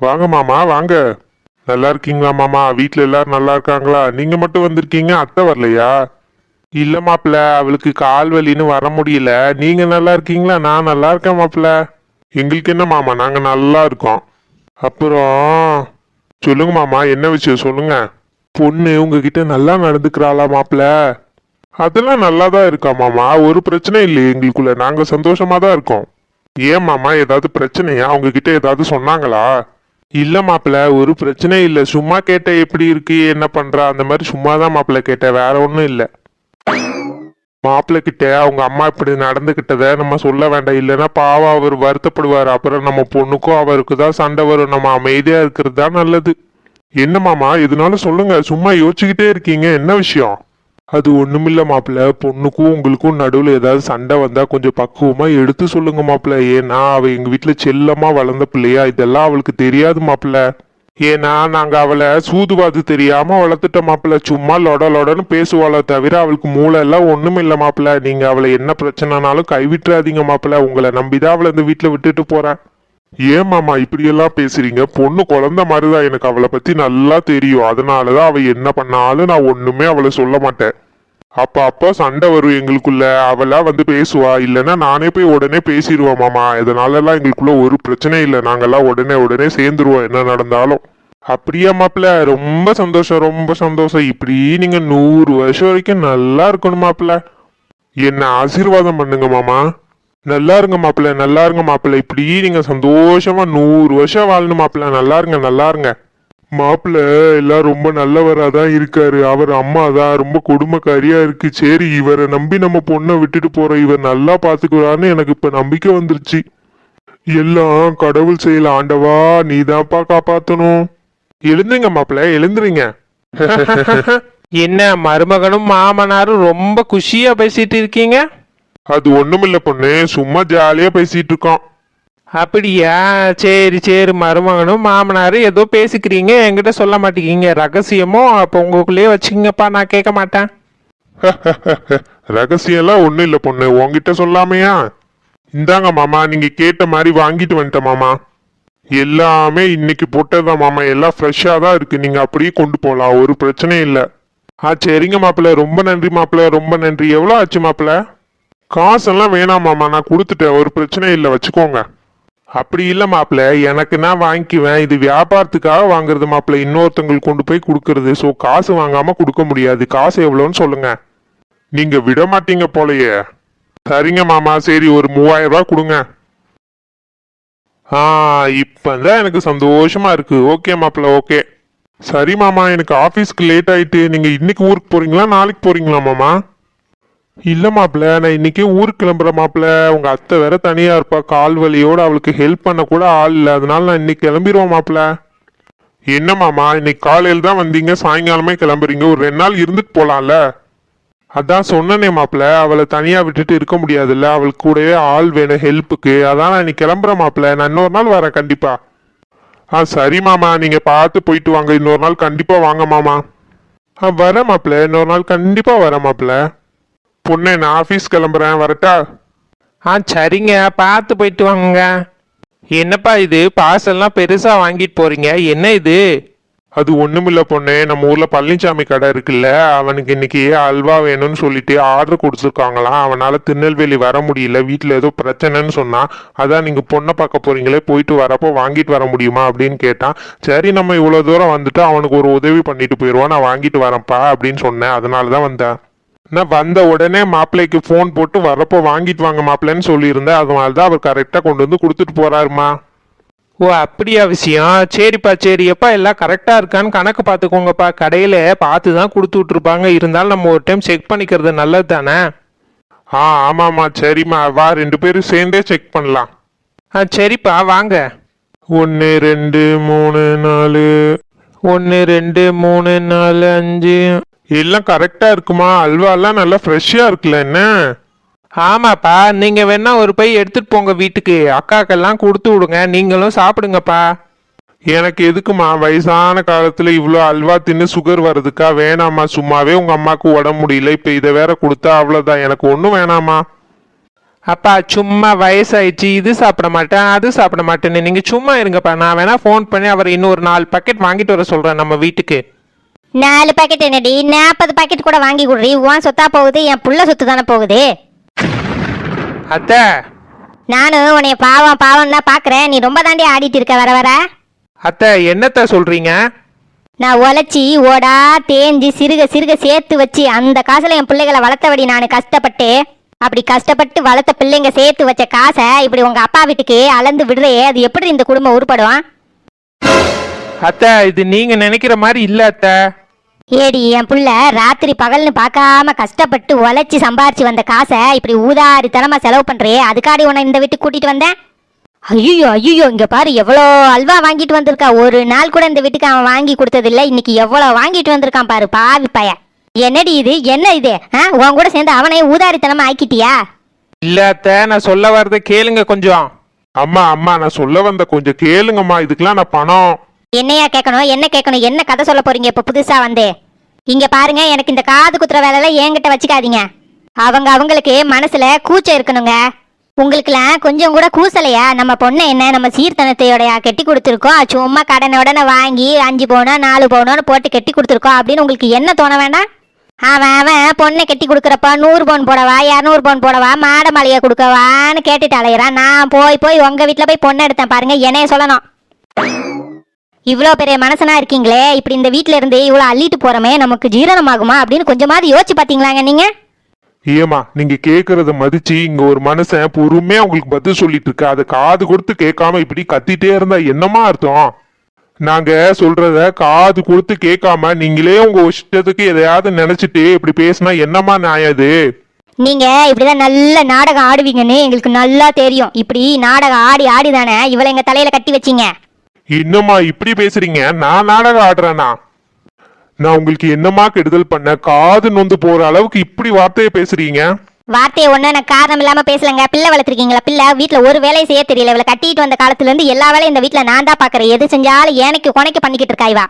வாங்க மாமா வாங்க. நல்லா இருக்கீங்களா மாமா? வீட்டில் எல்லாரும் நல்லா இருக்காங்களா? நீங்க மட்டும் வந்திருக்கீங்க அத்தை வரலையா? இல்ல மாப்பிள்ள அவளுக்கு கால் வலின்னு வர முடியல. நீங்க நல்லா இருக்கீங்களா? நான் நல்லா இருக்கேன் மாப்பிள்ள. எங்களுக்கு என்ன மாமா? நாங்க நல்லா இருக்கோம். அப்புறம் சொல்லுங்க மாமா என்ன விஷயம் சொல்லுங்க. பொண்ணு உங்ககிட்ட நல்லா நடந்துக்கிறாளா மாப்பிள்ள? அதெல்லாம் நல்லா தான் இருக்கா மாமா? ஒரு பிரச்சனை இல்லையே எங்களுக்குள்ள. நாங்க சந்தோஷமா தான் இருக்கோம். ஏன் மாமா ஏதாவது பிரச்சனையா? அவங்க கிட்ட ஏதாவது சொன்னாங்களா? இல்ல மாப்பிள்ள ஒரு பிரச்சனை இல்ல. சும்மா கேட்ட எப்படி இருக்கு என்ன பண்றா அந்த மாதிரி சும்மா தான் மாப்பிள்ள கேட்டேன். வேற ஒண்ணும் இல்ல. மாப்பிள்ள கிட்ட அவங்க அம்மா இப்படி நடந்துகிட்டத நம்ம சொல்ல வேண்டாம். இல்லைன்னா பாவம் அவர் வருத்தப்படுவார். அப்புறம் நம்ம பொண்ணுக்கும் அவருக்கு தான் சண்டை வரும். நம்ம அமைதியா இருக்கிறது தான் நல்லது. என்ன மாமா இதனால சொல்லுங்க. சும்மா யோசிச்சுக்கிட்டே இருக்கீங்க. என்ன விஷயம்? அது ஒண்ணுமில்ல மாப்பிள்ள. பொண்ணுக்கும் உங்களுக்கும் நடுவுல ஏதாவது சண்டை வந்தா கொஞ்சம் பக்குவமா எடுத்து சொல்லுங்க மாப்பிள்ள. ஏன்னா அவ எங்க வீட்டுல செல்லமா வளர்ந்த பிள்ளையா. இதெல்லாம் அவளுக்கு தெரியாது மாப்பிள்ள. ஏன்னா நாங்க அவளை சூதுவாது தெரியாம வளர்த்துட்ட மாப்பிள்ள. சும்மா லொட லொடன்னு பேசுவாளே தவிர அவளுக்கு மூளை எல்லாம் ஒண்ணும் இல்ல மாப்பிள்ள. நீங்க அவளை என்ன பிரச்சனைனாலும் கைவிட்டுறாதீங்க மாப்பிள்ள. உங்களை நம்பிதான் அவளை இந்த வீட்டுல விட்டுட்டு போறேன். ஏன் மாமா இப்படியெல்லாம் பேசுறீங்க? பொண்ணு குழந்தை மாதிரிதான் எனக்கு அவளை பத்தி நல்லா தெரியும். அதனாலதான் அவ என்ன பண்ணாலும் நான் ஒண்ணுமே அவளை சொல்ல மாட்டேன். அப்ப அப்ப சண்டை வரும் எங்களுக்குள்ள. அவளா வந்து பேசுவா. இல்லைன்னா நானே போய் உடனே பேசிடுவேன் மாமா. இதனால எல்லாம் எங்களுக்குள்ள ஒரு பிரச்சனை இல்லை. நாங்கெல்லாம் உடனே உடனே சேர்ந்துருவோம். என்ன நடந்தாலும். அப்படியா மாப்பிள்ள? ரொம்ப சந்தோஷம். ரொம்ப சந்தோஷம். இப்படி நீங்க நூறு வருஷம் வரைக்கும் நல்லா இருக்கணும் மாப்பிள்ள. என்ன ஆசீர்வாதம் பண்ணுங்க மாமா. நல்லா இருங்க மாப்பிள்ள நல்லா இருங்க மாப்பிள்ள. இப்படி நீங்க சந்தோஷமா நூறு வருஷம் வாழணும் மாப்பிள்ள. நல்லா இருங்க நல்லா இருங்க. மாப்பிள்ள எல்லாம் ரொம்ப நல்லவரா தான் இருக்காரு. அவர் அம்மா தான் ரொம்ப கொடுமைக்காரியா இருக்கு. சரி இவரை நம்பி நம்ம பொண்ணை விட்டுட்டு போறோம். இவர் நல்லா பாத்துக்கிறான்னு எனக்கு இப்ப நம்பிக்கை வந்துருச்சு. எல்லாம் கடவுள் செயல் ஆண்டவா நீதான்ப்பா காப்பாத்தணும். எழுந்துங்க மாப்பிள்ள எழுந்துருங்க. என்ன மருமகனும் மாமனாரும் ரொம்ப குஷியா பேசிட்டு இருக்கீங்க? அது ஒண்ணுமில்ல பொண்ணு சும்மா ஜாலியா பேசிட்டு இருக்கோம் அப்படியா? சரி சரி மருமகனும் மாமனாரும் ஏதோ பேசிக்கிறீங்க என்கிட்ட சொல்ல மாட்டேங்கிங்க ரகசியமோ அப்போ உங்களுக்குள்ளேயே வச்சுக்கிங்கப்பா நான் கேட்க மாட்டேன். ரகசியம்லாம் ஒண்ணும் இல்ல பொண்ணு உன்கிட்ட சொல்லாமையா? இந்தாங்க மாமா நீங்க கேட்ட மாதிரி வாங்கிட்டு வந்துட்டேன் மாமா. எல்லாமே இன்னைக்கு போட்டதுதான் மாமா எல்லாம் ஃப்ரெஷ்ஷா தான் இருக்கு. நீங்க அப்படியே கொண்டு போகலாம் ஒரு பிரச்சனையும் இல்ல. ஆ சரிங்க மாப்பிள்ள ரொம்ப நன்றி மாப்பிள்ள ரொம்ப நன்றி. எவ்வளோ ஆச்சு மாப்பிள்ள? காசெல்லாம் வேணாமாம்மா நான் கொடுத்துட்டேன். ஒரு பிரச்சனையும் இல்லை வச்சுக்கோங்க. அப்படி இல்லை மாப்பிள்ள எனக்கு நான் வாங்கிக்குவேன். இது வியாபாரத்துக்காக வாங்குறது மாப்பிள்ள. இன்னொருத்தங்களுக்கு கொண்டு போய் கொடுக்கறது. ஸோ காசு வாங்காமல் கொடுக்க முடியாது. காசு எவ்வளோன்னு சொல்லுங்க. நீங்கள் விட மாட்டீங்க போலையே. சரிங்க மாமா சரி ஒரு மூவாயிரம் ரூபா கொடுங்க. ஆ இப்பதான் எனக்கு சந்தோஷமா இருக்கு. ஓகே மாப்பிள்ள ஓகே. சரி மாமா எனக்கு ஆஃபீஸ்க்கு லேட் ஆயிட்டு நீங்கள் இன்னைக்கு ஊருக்கு போறீங்களா நாளைக்கு போறீங்களா மாமா? இல்லை மாப்பிள்ள நான் இன்னைக்கே ஊருக்கு கிளம்புற மாப்பிள்ள. உங்கள் அத்தை வேற தனியாக இருப்பா. கால் வலியோடு அவளுக்கு ஹெல்ப் பண்ண கூட ஆள் இல்லை. அதனால நான் இன்னைக்கு கிளம்பிடுவோம் மாப்பிள்ள. என்ன மாமா இன்னைக்கு காலையில் தான் வந்தீங்க. சாயங்காலமே கிளம்புறீங்க. ஒரு ரெண்டு நாள் இருந்துட்டு போகலாம்ல அதான் சொன்னனே மாப்பிள்ள அவளை தனியாக விட்டுட்டு இருக்க முடியாதுல்ல. அவளுக்கு கூடவே ஆள் வேணும் ஹெல்ப்புக்கு அதான் நான் இன்னைக்கு கிளம்புறேன் மாப்பிள்ள. நான் இன்னொரு நாள் வரேன் கண்டிப்பா. ஆ சரி மாமா. பார்த்து போயிட்டு வாங்க. இன்னொரு நாள் கண்டிப்பாக வாங்க மாமா. ஆ வரேன் மாப்பிள்ள. இன்னொரு நாள் கண்டிப்பாக வரேன் மாப்பிள்ள. பொண்ணு நான் ஆஃபீஸ் கிளம்புறேன் வரட்டா? ஆ சரிங்க. பார்த்து போயிட்டு வாங்க. என்னப்பா இது? பார்சல்லாம் பெருசா வாங்கிட்டு போறீங்க. என்ன இது? அது ஒண்ணுமில்ல பொண்ணு. நம்ம ஊர்ல பழனிசாமி கடை இருக்குல்ல அவனுக்கு இன்னைக்கு அல்வா வேணும்னு சொல்லிட்டு ஆர்டர் கொடுத்துருக்காங்களாம். அவனால திருநெல்வேலி வர முடியல. வீட்டுல ஏதோ பிரச்சனைன்னு சொன்னா அதான் நீங்க பொண்ணை பார்க்க போறீங்களே போயிட்டு வரப்போ வாங்கிட்டு வர முடியுமா அப்படின்னு கேட்டான். சரி நம்ம இவ்வளவு தூரம் வந்துட்டு அவனுக்கு ஒரு உதவி பண்ணிட்டு போயிடுவான் நான் வாங்கிட்டு வரேன்ப்பா அப்படின்னு சொன்னேன். அதனால தான் வந்தேன். நான் வந்த உடனே மாப்பிள்ளைக்கு ஃபோன் போட்டு வரப்போ வாங்கிட்டு வாங்க மாப்பிள்ளைன்னு சொல்லியிருந்தேன். அதனால தான் அவர் கரெக்டாக கொண்டு வந்து கொடுத்துட்டு போறாருமா? ஓ அப்படியா விஷயம். சரிப்பா சரி. எப்பா எல்லாம் கரெக்டா இருக்கான்னு கணக்கு பார்த்துக்கோங்கப்பா. கடையில பார்த்து தான் கொடுத்து விட்டுருப்பாங்க. இருந்தாலும் நம்ம ஒரு டைம் செக் பண்ணிக்கிறது நல்லது தானே ஆ ஆமாம்மா. சரிம்மா. வா ரெண்டு பேரும் சேர்ந்தே செக் பண்ணலாம். ஆ சரிப்பா. வாங்க. ஒன்று ரெண்டு மூணு நாலு. ஒன்று ரெண்டு மூணு நாலு அஞ்சு. எல்லாம் கரெக்டாக இருக்குமா? அல்வாலாம் நல்லா ஃப்ரெஷ்ஷாக இருக்குல்ல என்ன? ஆமாப்பா நீங்க வேணா ஒரு பை எடுத்துட்டு போங்க வீட்டுக்கு. அக்காக்கெல்லாம் கொடுத்து விடுங்க. நீங்களும் சாப்பிடுங்கப்பா. எனக்கு எதுக்குமா? வயசான காலத்தில் இவ்வளோ அல்வா தின்னு சுகர் வர்றதுக்கா? வேணாம்மா சும்மாவே உங்கள் அம்மாவுக்கு உடம்பு முடியல. இப்போ இதை வேற கொடுத்தா அவ்வளோதான் எனக்கு ஒன்றும் வேணாமா அப்பா சும்மா வயசாயிடுச்சு. இது சாப்பிட மாட்டேன் அது சாப்பிட மாட்டேன்னு. நீங்க சும்மா இருங்கப்பா. நான் வேணா ஃபோன் பண்ணி அவர் இன்னொரு நாலு பாக்கெட் வாங்கிட்டு வர சொல்றேன் நம்ம வீட்டுக்கு. நாலு பாக்கெட் என்னடி? நாற்பது பாக்கெட் கூட வாங்கி கொடுறி. உன் சொத்தா போகுது என் புள்ள சொத்து தானே போகுது. அத்தை. நானும் உன்னைய பாவம் பாவம் தான் பாக்குறேன். நீ ரொம்ப தாண்டி ஆடிட்டு இருக்க வர வர. அத்தை என்னத்த சொல்றீங்க? நான் உழைச்சி ஓடா தேஞ்சு சிறுக சிறுக சேர்த்து வச்சு அந்த காசுல என் பிள்ளைகளை வளர்த்தபடி நான் கஷ்டப்பட்டு அப்படி கஷ்டப்பட்டு வளர்த்த பிள்ளைங்க சேர்த்து வச்ச காசை இப்படி உங்க அப்பா வீட்டுக்கு அளந்து விடுறையே அது எப்படி இந்த குடும்பம் உருப்படும்? அத்தை இது நீங்க நினைக்கிற மாதிரி இல்ல அத்தை. ஏடி என் புள்ள ராத்திரி பகல்னு பார்க்காம கஷ்டப்பட்டு உழைச்சி சம்பாரிச்சு வந்த காசை இப்படி ஊதாரித்தனமா செலவு பண்றே அதுக்காடி உன்னை இந்த வீட்டுக்கு கூட்டிட்டு வந்தேன்? ஐயோ ஐயோ இங்க பாரு எவ்வளோ அல்வா வாங்கிட்டு வந்திருக்கா. ஒரு நாள் கூட இந்த வீட்டுக்கு அவன் வாங்கி கொடுத்ததில்ல. இன்னைக்கு எவ்வளோ வாங்கிட்டு வந்திருக்கான் பாரு பாவி பய என்னடி இது? என்ன இது? ஆ உன் கூட சேர்ந்து அவனை ஊதாரித்தனமா ஆக்கிட்டியா? இல்ல நான் சொல்ல வர்றதை கேளுங்க கொஞ்சம். அம்மா அம்மா நான் சொல்ல வந்த கொஞ்சம் கேளுங்கம்மா. இதுக்கெல்லாம் நான் பணம் என்னையா கேட்கணும் என்ன கேட்கணும் என்ன கதை சொல்ல போறீங்க? இப்போ புதுசா வந்து. இங்க பாருங்க எனக்கு இந்த காது குத்துற வேலையெல்லாம் என்கிட்ட வச்சுக்காதீங்க. அவங்க அவங்களுக்கு மனசுல கூச்சம் இருக்கணுங்க. உங்களுக்குலாம் கொஞ்சம் கூட கூசலையா? நம்ம பொண்ணை என்ன நம்ம சீர்தனத்தையோடயா கெட்டி கொடுத்துருக்கோம்? சும்மா கடனை உடனே வாங்கி அஞ்சு பவுனோ நாலு பவுனோன்னு போட்டு கெட்டி கொடுத்துருக்கோம் அப்படின்னு உங்களுக்கு என்ன தோண வேண்டாம்? அவன் அவன் பொண்ணை கெட்டி கொடுக்குறப்ப நூறு பவுன் போடவா இரநூறு பவுன் போடவா மாட மாளிகை கொடுக்கவான்னு கேட்டுட்டு அலையிறான். நான் போய் போய் உங்கள் வீட்டில் போய் பொண்ணை எடுத்தேன் பாருங்க என்னைய சொல்லணும். இவ்வளோ பெரிய மனசனா இருக்கீங்களே இப்படி இந்த வீட்ல இருந்து இவ்வளோ அள்ளிட்டு போறமே நமக்கு ஜீரணமாகுமா அப்படின்னு கொஞ்சமாவது யோசிச்சு பாத்தீங்களாங்க நீங்க? ஏமா நீங்க கேக்குறத மதிச்சு இங்க ஒரு மனுஷன் பொறுமையா உங்களுக்கு பதில் சொல்லிட்டு இருக்க? அதை காது கொடுத்து கேட்காம இப்படி கத்திட்டே இருந்தா என்னமா அர்த்தம்? நாங்க சொல்றத காது கொடுத்து கேட்காம நீங்களே உங்க இஷ்டத்துக்கு எதையாவது நினைச்சிட்டு இப்படி பேசினா என்னமா நியாயம் இது? நீங்க இப்படிதான் நல்ல நாடகம் ஆடுவீங்கன்னு எங்களுக்கு நல்லா தெரியும். இப்படி நாடகம் ஆடி ஆடி தானே இவளை எங்க தலையில கட்டி வச்சீங்க? என்னம்மா இப்படி பேசுறீங்க? நான் நாடகம் ஆடுறேனா? நான் உங்களுக்கு என்னமா கெடுதல் பண்ண? காது நொந்து போற அளவுக்கு இப்படி வார்த்தையை பேசுறீங்க? வார்த்தையை ஒண்ணு நான் காரணம் இல்லாம பேசலங்க. பிள்ளை வளர்த்துருக்கீங்களா? பிள்ளை வீட்டுல ஒரு வேலையை செய்ய தெரியல. இவளை கட்டிட்டு வந்த காலத்துல இருந்து எல்லா வேலையும் இந்த வீட்டுல நான் தான் பாக்குறேன். எது செஞ்சாலும் எனக்கு கொனைக்கு பண்ணிக்கிட்டு இருக்கா இவா.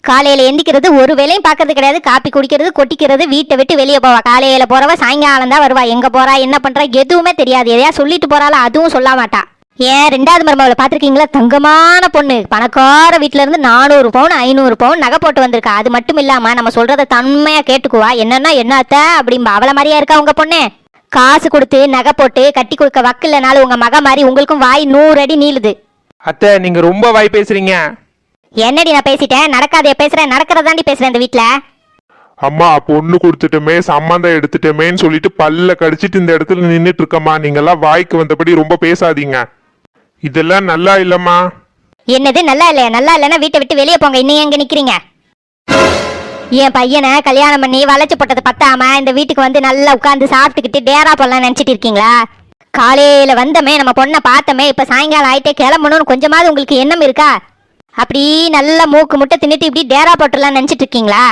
காலையில எந்திக்கிறது ஒரு வேலையும் பார்க்கறது கிடையாது. காப்பி குடிக்கிறது கொட்டிக்கிறது வீட்டை விட்டு வெளியே போவா. காலையில போறவ சாயங்காலம் தான் வருவா. எங்க போறா என்ன பண்றா எதுவுமே தெரியாது. எதையா சொல்லிட்டு போறாளா அதுவும் சொல்ல மாட்டா. ஏன் ரெண்டாவது மருமகளை பார்த்திருக்கீங்களா? தங்கமான பொண்ணு. பணக்கார வீட்ல இருந்து நானூறு பவுன் ஐநூறு பவுன் நகை போட்டு வந்திருக்கா. அது மட்டும் இல்லாம நம்ம சொல்றத தன்மையா கேட்டுக்குவா. என்னன்னா என்னத்த அப்படிம்பா. அவள மாதிரியா இருக்கா உங்க பொண்ணு? காசு கொடுத்து நகை போட்டு கட்டி கொடுக்க வக்கில்லனாலும் உங்க மக மாதிரி உங்களுக்கும் வாய் நூறு அடி நீளுது. அத்தை நீங்க ரொம்ப வாய் பேசுறீங்க. என்னடி நான் பேசிட்டேன்? நடக்காதைய பேசுறேன். நடக்கிறதாண்டி பேசுறேன் இந்த வீட்ல. அம்மா பொண்ணு கொடுத்துட்டோமே சம்மந்தம் எடுத்துட்டோமேன்னு சொல்லிட்டு பல்ல கடிச்சிட்டு இந்த இடத்துல நின்னுட்டு இருக்கம்மா. நீங்கெல்லாம் வாய்க்கு வந்தபடி ரொம்ப பேசாதீங்க. இதெல்லாம் நல்லா இல்லம்மா. என்னது நல்லா இல்லையா? நல்லா இல்லைன்னா வீட்டை விட்டு வெளியே போங்க. இன்னும் எங்க நிக்கிறீங்க? என் பையனை கல்யாணம் பண்ணி வளைச்சு போட்டது பத்தாம இந்த வீட்டுக்கு வந்து நல்லா உட்காந்து சாப்பிட்டுக்கிட்டு டேரா போடலாம் நினைச்சிட்டு இருக்கீங்களா? காலையில வந்தமே நம்ம பொண்ணை பார்த்தமே இப்ப சாயங்காலம் ஆயிட்டே கிளம்பணும்னு கொஞ்சமாவது உங்களுக்கு எண்ணம் இருக்கா? அப்படி நல்லா மூக்கு முட்டை தின்னுட்டு இப்படி டேரா போட்டுடலாம் நினைச்சிட்டு இருக்கீங்களா?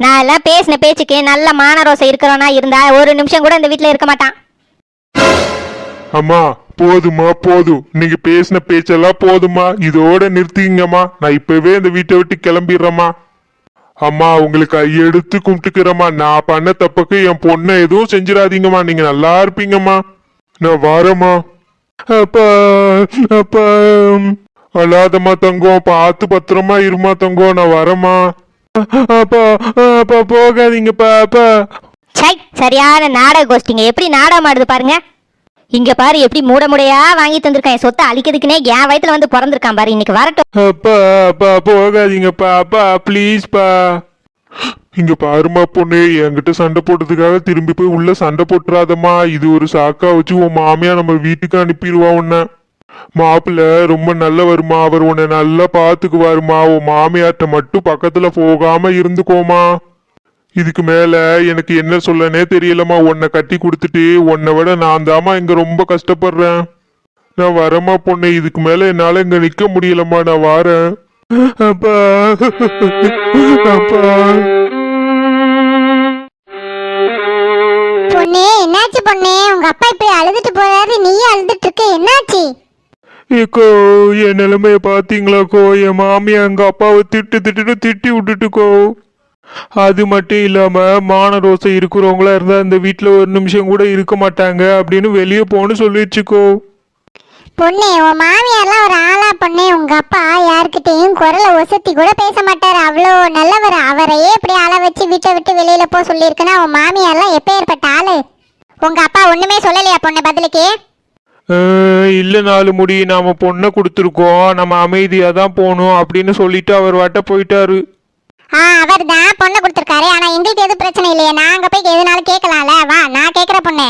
நான் எல்லாம் பேசின பேச்சுக்கு நல்ல மானரோசை இருக்கிறவனா இருந்தா ஒரு நிமிஷம் கூட இந்த வீட்ல இருக்க மாட்டான். அம்மா போதுமா போதும் நீங்க பேசின பேச்செல்லாம் போதுமா. இதோட நிறுத்திங்கம்மா. நான் இப்பவே இந்த வீட்டை விட்டு கிளம்பிடுறேம்மா. அம்மா உங்களுக்கு கையெடுத்து கும்பிட்டுக்கிறேம்மா. நான் பண்ண தப்புக்கு என் பொண்ணை எதுவும் செஞ்சிடாதீங்கம்மா. நீங்க நல்லா இருப்பீங்கம்மா. நான் வரேம்மா. அப்பா அப்பா அல்லாதம்மா தங்கம் பார்த்து பத்திரமா இருமா தங்கம் நான் வரேம்மா. அப்பா அப்பா போகாதீங்கப்பா அப்பா. சரியான நாடக கோஷ்டிங்க. எப்படி நாடகம் ஆடுது பாருங்க. இங்க பாரு எப்படி மூட முடையா வாங்கி தந்திருக்கேன். சொத்தை அழிக்கிறதுக்குனே என் வயத்துல வந்து பிறந்திருக்கான் பாரு. இன்னைக்கு வரட்டும். அப்பா அப்பா போகாதீங்கப்பா அப்பா ப்ளீஸ்ப்பா இங்க பாருமா பொண்ணு என்கிட்ட சண்டை போட்டதுக்காக திரும்பி போய் உள்ள சண்டை போட்டுறாதம்மா. இது ஒரு சாக்கா வச்சு உன் மாமியா நம்ம வீட்டுக்கு அனுப்பிடுவா உன்ன. மாப்பிள்ள ரொம்ப நல்லவருமா. அவர் உன்னை நல்லா பாத்துக்குவாருமா உன் மாமியார்ட்ட மட்டும் பக்கத்துல போகாம இருந்துக்கோமா. இதுக்கு மேல எனக்கு என்ன சொல்லனே தெரியலம்மா. உன்னை கட்டி கொடுத்துட்டு உன்னை விட நான் தாம்மா இங்க ரொம்ப கஷ்டப்படுறேன். நான் வரேம்மா பொண்ணு. இதுக்கு மேல என்னால இங்க நிக்க முடியலம்மா. நான் வாரேன். அப்பா. அப்பா. பொண்ணே என்னாச்சு பொண்ணே? உங்க அப்பா இப்படி அழுதுட்டு போறாரு. நீயும் அழுதுட்டு இருக்க. என்னாச்சு? ஏக்கோ என் நிலைமைய பாத்தீங்களாக்கோ என் மாமியா எங்க அப்பாவை திட்டு திட்டுன்னு திட்டி விட்டுட்டுக்கோ. அது மட்டும் இல்லாம மான ரோசை இருக்கிறவங்களா இருந்தா இந்த வீட்டில் ஒரு நிமிஷம் கூட இருக்க மாட்டாங்க அப்படின்னு வெளியே போன்னு சொல்லிடுச்சுக்கோ பொண்ணே உன் மாமியார்லாம் ஒரு ஆளா பொண்ணே உங்க அப்பா யாருக்கிட்டையும் குரலை ஒசத்தி கூட பேச மாட்டாரு. அவ்வளோ நல்லவர். அவரையே இப்படி ஆள வச்சு வீட்டை விட்டு வெளியில போ சொல்லியிருக்குன்னா உன் மாமியார்லாம் எப்பேற்பட்ட ஆளு? உங்க அப்பா ஒண்ணுமே சொல்லலையா பொண்ணு பதிலுக்கு? இல்ல நாலு முடி நாம பொண்ணை கொடுத்துருக்கோம். நம்ம அமைதியா தான் போகணும் அப்படின்னு சொல்லிட்டு அவர் வாட்ட போயிட்டாரு. ஆ அவர் தான் பொண்ணை கொடுத்துருக்காரு. ஆனா எங்களுக்கு எதுவும் பிரச்சனை இல்லையே. நாங்க போய் எதுனாலும் கேட்கலாம்ல. வா நான் கேட்குற பொண்ணு.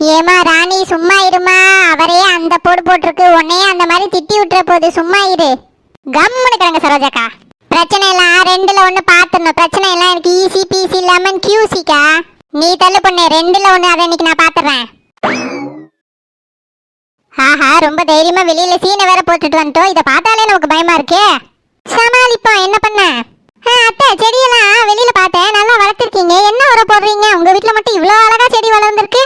ஏமா ராணி சும்மா இருமா அவரே அந்த போடு போட்டிருக்கு. உன்னையே அந்த மாதிரி திட்டி விட்டுற போகுது சும்மா இரு. கம்முன்னு கிடங்க சரோஜாக்கா. பிரச்சனை எல்லாம் ரெண்டுல ஒண்ணு பாத்துடணும். பிரச்சனை எல்லாம் எனக்கு ஈசி பிசி லெமன் கியூசிக்கா நீ தள்ளு பொண்ணு. ரெண்டுல ஒண்ணு அதை இன்னைக்கு நான் பாத்துறேன். ஆஹா ரொம்ப தைரியமா வெளியில சீனை வேற போட்டுட்டு வந்துட்டோம் இதை பார்த்தாலே நமக்கு பயமா இருக்கே. சமாளிப்போம். என்ன பண்ண? அத்தை செடியெல்லாம் வெளியில பார்த்தேன். நல்லா வளர்த்துருக்கீங்க. என்ன உரம் போடுறீங்க? உங்க வீட்ல மட்டும் இவ்வளோ அழகா செடி வளர்ந்துருக்கு.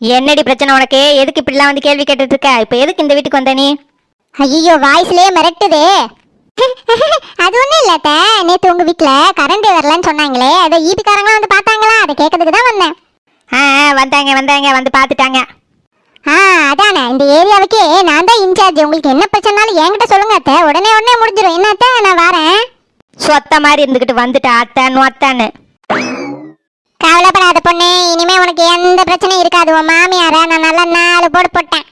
என்னடி பிரச்சனை உனக்கு? எதுக்கு இப்படிலாம் வந்து கேள்வி கேட்டுட்டு இருக்க இப்போ எதுக்கு இந்த வீட்டுக்கு வந்த நீ? ஐயோ வாய்ஸ்லயே மிரட்டுதே. அது ஒண்ணும் இல்ல அத்தை. நேத்து உங்க வீட்ல கரண்ட் வரலன்னு சொன்னாங்களே. அதை ஈபிக்காரங்களாம் வந்து பார்த்தாங்களா? அதை கேட்கறதுக்கு தான் வந்தேன். ஆ ஆ, வந்தாங்க வந்தாங்க. வந்து பார்த்துட்டாங்க. ஆ அதானே. இந்த ஏரியாவுக்கே நான் தான் இன்சார்ஜ். உங்களுக்கு என்ன பிரச்சனாலும் என்கிட்ட சொல்லுங்க அத்தை. உடனே உடனே முடிஞ்சிடும் என்ன அத்தை? நான் வரேன். சொத்த மாதிரி இருந்துக்கிட்டு வந்துட்டா அத்தை நொத்தான்னு கவலைப்படாத பொண்ணு இனிமே உனக்கு எந்த பிரச்சனையும் இருக்காது. உன் மாமியார நான் நல்லா நாலு போடு போட்டேன்.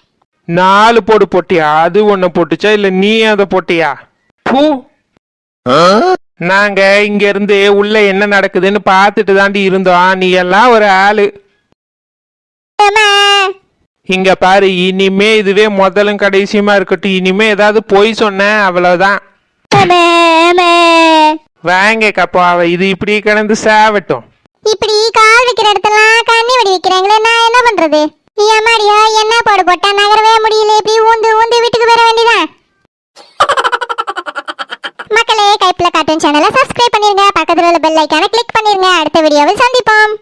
நாலு போடு போட்டியா? அது ஒண்ணு போட்டுச்சா? இல்ல நீ அதை போட்டியா? பூ. நாங்க இங்க இருந்து உள்ள என்ன நடக்குதுன்னு பார்த்துட்டு தாண்டி இருந்தோம். நீ எல்லாம் ஒரு ஆளு. அம்மா. இங்க பாரு இனிமே இதுவே முதலும் கடைசியுமா இருக்கட்டும். இனிமே ஏதாவது பொய் சொன்ன அவ்வளவுதான். அம்மா, அம்மா. வாங்க கப்பாவ இது இப்படி கிடந்து சாவட்டும். இப்படி கால் வைக்கிற இடத்தெல்லாம் கண்ணி வெடி வைக்கிறாங்களே நான் என்ன பண்றது? ஏமாடியா என்ன போடு போட்டா நகரவே முடியல இப்படி ஊந்து ஊந்து வீட்டுக்கு வர வேண்டியதான் மக்களே கைப்பில் கார்ட்டூன் சேனலை சப்ஸ்கிரைப் பண்ணிருங்க பக்கத்துல உள்ள பெல் ஐக்கானை கிளிக் பண்ணிருங்க அடுத்த வீடியோவில் சந்திப்போம்.